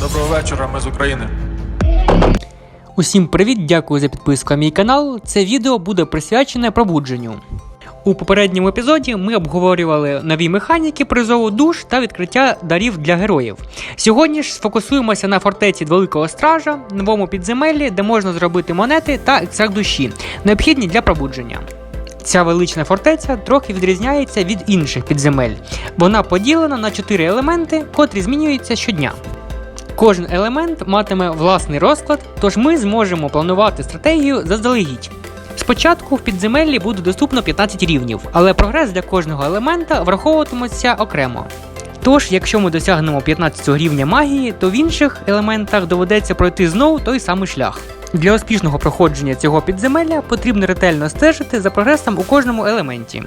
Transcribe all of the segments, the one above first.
Доброго вечора, ми з України. Усім привіт, дякую за підписку на мій канал. Це відео буде присвячене пробудженню. У попередньому епізоді ми обговорювали нові механіки призову душ та відкриття дарів для героїв. Сьогодні ж сфокусуємося на фортеці Великого Стража, новому підземеллі, де можна зробити монети та екстракт душі, необхідні для пробудження. Ця велична фортеця трохи відрізняється від інших підземель. Вона поділена на чотири елементи, котрі змінюються щодня. Кожен елемент матиме власний розклад, тож ми зможемо планувати стратегію заздалегідь. Спочатку в підземеллі буде доступно 15 рівнів, але прогрес для кожного елемента враховуватиметься окремо. Тож, якщо ми досягнемо 15 рівня магії, то в інших елементах доведеться пройти знову той самий шлях. Для успішного проходження цього підземелля потрібно ретельно стежити за прогресом у кожному елементі.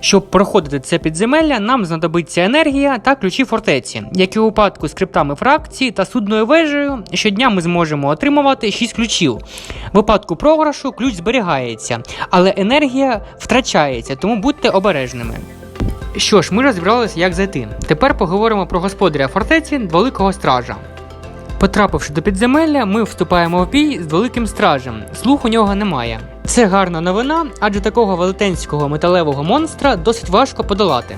Щоб проходити це підземелля, нам знадобиться енергія та ключі фортеці, як і у випадку з криптами фракції та судною вежею, щодня ми зможемо отримувати 6 ключів. В випадку програшу ключ зберігається, але енергія втрачається, тому будьте обережними. Що ж, ми розібралися, як зайти. Тепер поговоримо про господаря фортеці Великого Стража. Потрапивши до підземелля, ми вступаємо в бій з великим стражем. Слух у нього немає. Це гарна новина, адже такого велетенського металевого монстра досить важко подолати.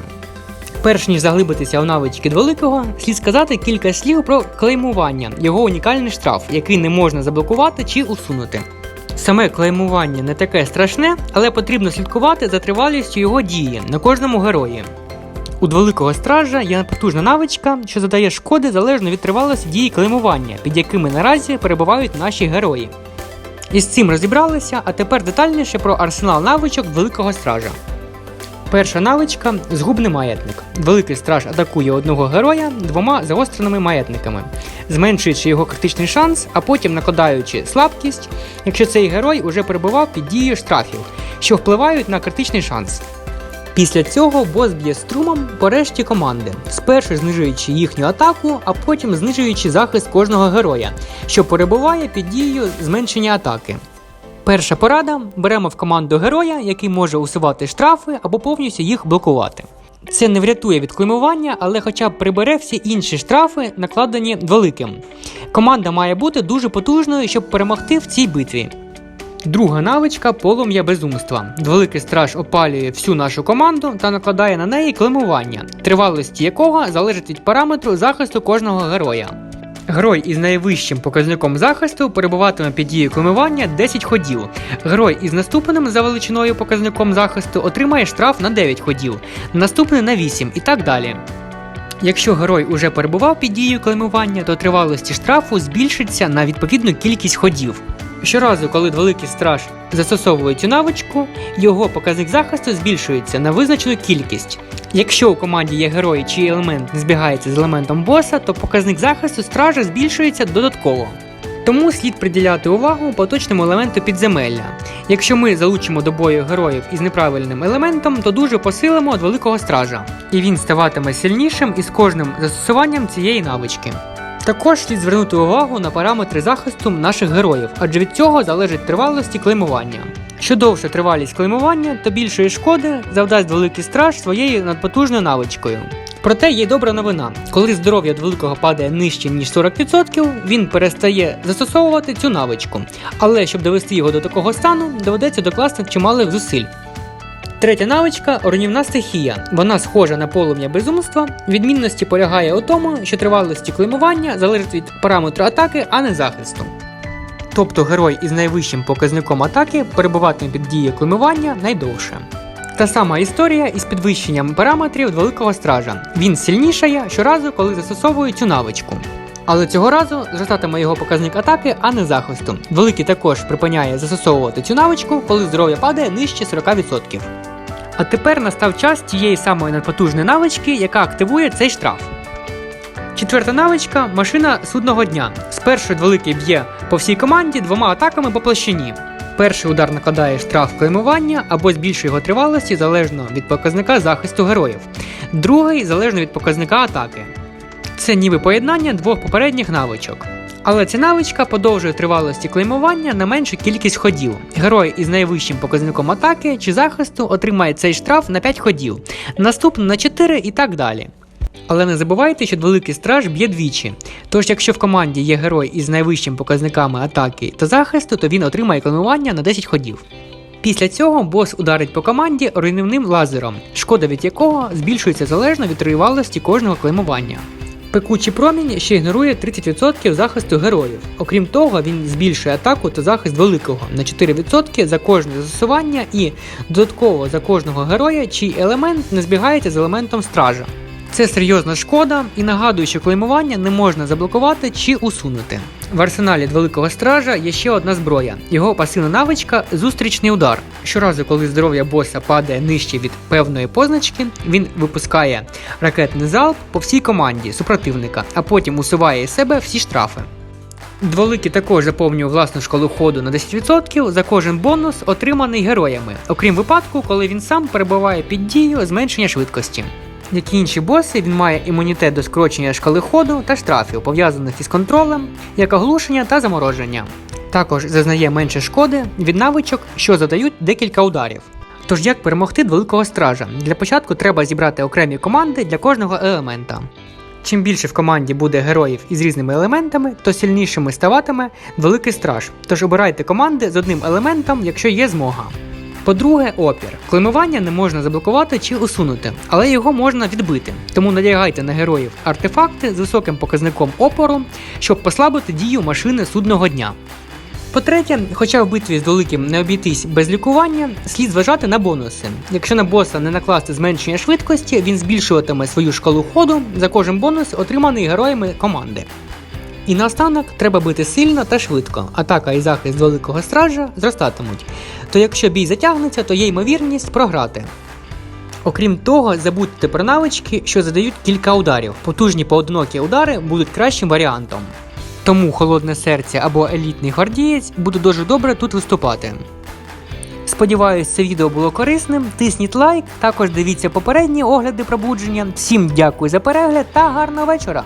Перш ніж заглибитися у навички великого, слід сказати кілька слів про клеймування, його унікальний штраф, який не можна заблокувати чи усунути. Саме клеймування не таке страшне, але потрібно слідкувати за тривалістю його дії на кожному герої. У великого стража є потужна навичка, що задає шкоди залежно від тривалості дії клеймування, під якими наразі перебувають наші герої. Із цим розібралися, а тепер детальніше про арсенал навичок великого стража. Перша навичка згубний маятник. Великий страж атакує одного героя двома загостреними маятниками, зменшуючи його критичний шанс, а потім накладаючи слабкість, якщо цей герой уже перебував під дією штрафів, що впливають на критичний шанс. Після цього бос б'є струмом по решті команди, спершу знижуючи їхню атаку, а потім знижуючи захист кожного героя, що перебуває під дією зменшення атаки. Перша порада беремо в команду героя, який може усувати штрафи або повністю їх блокувати. Це не врятує від клеймування, але хоча б прибере всі інші штрафи, накладені великим. Команда має бути дуже потужною, щоб перемогти в цій битві. Друга навичка полум'я безумства. Великий страж опалює всю нашу команду та накладає на неї клеймування, тривалості якого залежить від параметру захисту кожного героя. Герой із найвищим показником захисту перебуватиме під дією клеймування 10 ходів. Герой із наступним за величиною показником захисту отримає штраф на 9 ходів, наступний на 8 і так далі. Якщо герой уже перебував під дією клеймування, то тривалості штрафу збільшиться на відповідну кількість ходів. Щоразу, коли великий страж застосовує цю навичку, його показник захисту збільшується на визначену кількість. Якщо у команді є герой, чий елемент збігається з елементом боса, то показник захисту стража збільшується додатково. Тому слід приділяти увагу поточному елементу підземелля. Якщо ми залучимо до бою героїв із неправильним елементом, то дуже посилимо від великого стража, і він ставатиме сильнішим із кожним застосуванням цієї навички. Також слід звернути увагу на параметри захисту наших героїв, адже від цього залежить тривалості клеймування. Що довша тривалість клеймування, то більшої шкоди завдасть великий страж своєю надпотужною навичкою. Проте є добра новина. Коли здоров'я від великого падає нижче ніж 40%, він перестає застосовувати цю навичку. Але щоб довести його до такого стану, доведеться докласти чималих зусиль. Третя навичка руйнівна стихія. Вона схожа на полум'я безумства. Відмінності полягає у тому, що тривалості клеймування залежить від параметру атаки, а не захисту. Тобто герой із найвищим показником атаки перебуватиме під дією клеймування найдовше. Та сама історія із підвищенням параметрів великого стража. Він сильнішає щоразу, коли застосовує цю навичку. Але цього разу зростатиме його показник атаки, а не захисту. Великий також припиняє застосовувати цю навичку, коли здоров'я падає нижче 40%. А тепер настав час тієї самої надпотужної навички, яка активує цей штраф. Четверта навичка машина судного дня. Спершу великий б'є по всій команді двома атаками по площині. Перший удар накладає штраф клеймування або збільшує його тривалості залежно від показника захисту героїв, другий залежно від показника атаки. Це ніби поєднання двох попередніх навичок. Але ця навичка подовжує тривалості клеймування на меншу кількість ходів. Герой із найвищим показником атаки чи захисту отримає цей штраф на 5 ходів, наступний на 4 і так далі. Але не забувайте, що великий страж б'є двічі. Тож, якщо в команді є герой із найвищими показниками атаки та захисту, то він отримає клонування на 10 ходів. Після цього бос ударить по команді руйнівним лазером, шкода від якого збільшується залежно від тривалості кожного клеймування. Пекучий промінь ще ігнорує 30% захисту героїв. Окрім того, він збільшує атаку та захист великого на 4% за кожне застосування і додатково за кожного героя, чий елемент не збігається з елементом стража. Це серйозна шкода і нагадую, що клеймування не можна заблокувати чи усунути. В арсеналі великого стража є ще одна зброя. Його пасивна навичка зустрічний удар. Щоразу, коли здоров'я боса падає нижче від певної позначки, він випускає ракетний залп по всій команді супротивника, а потім усуває із себе всі штрафи. Дволикий також заповнює власну шкалу ходу на 10% за кожен бонус, отриманий героями, окрім випадку, коли він сам перебуває під дією зменшення швидкості. Як і інші боси, він має імунітет до скорочення шкали ходу та штрафів, пов'язаних із контролем, як оглушення та замороження. Також зазнає менше шкоди від навичок, що задають декілька ударів. Тож як перемогти великого стража? Для початку треба зібрати окремі команди для кожного елемента. Чим більше в команді буде героїв із різними елементами, то сильнішими ставатиме великий страж. Тож обирайте команди з одним елементом, якщо є змога. По-друге, опір. Клеймування не можна заблокувати чи усунути, але його можна відбити. Тому надягайте на героїв артефакти з високим показником опору, щоб послабити дію машини судного дня. По-третє, хоча в битві з великим не обійтись без лікування, слід зважати на бонуси. Якщо на боса не накласти зменшення швидкості, він збільшуватиме свою шкалу ходу за кожен бонус, отриманий героями команди. І наостанок треба бити сильно та швидко. Атака і захист великого стража зростатимуть. То якщо бій затягнеться, то є ймовірність програти. Окрім того, забудьте про навички, що задають кілька ударів. Потужні поодинокі удари будуть кращим варіантом. Тому холодне серце або елітний гвардієць буде дуже добре тут виступати. Сподіваюсь, це відео було корисним. Тисніть лайк, також дивіться попередні огляди пробудження. Всім дякую за перегляд та гарного вечора!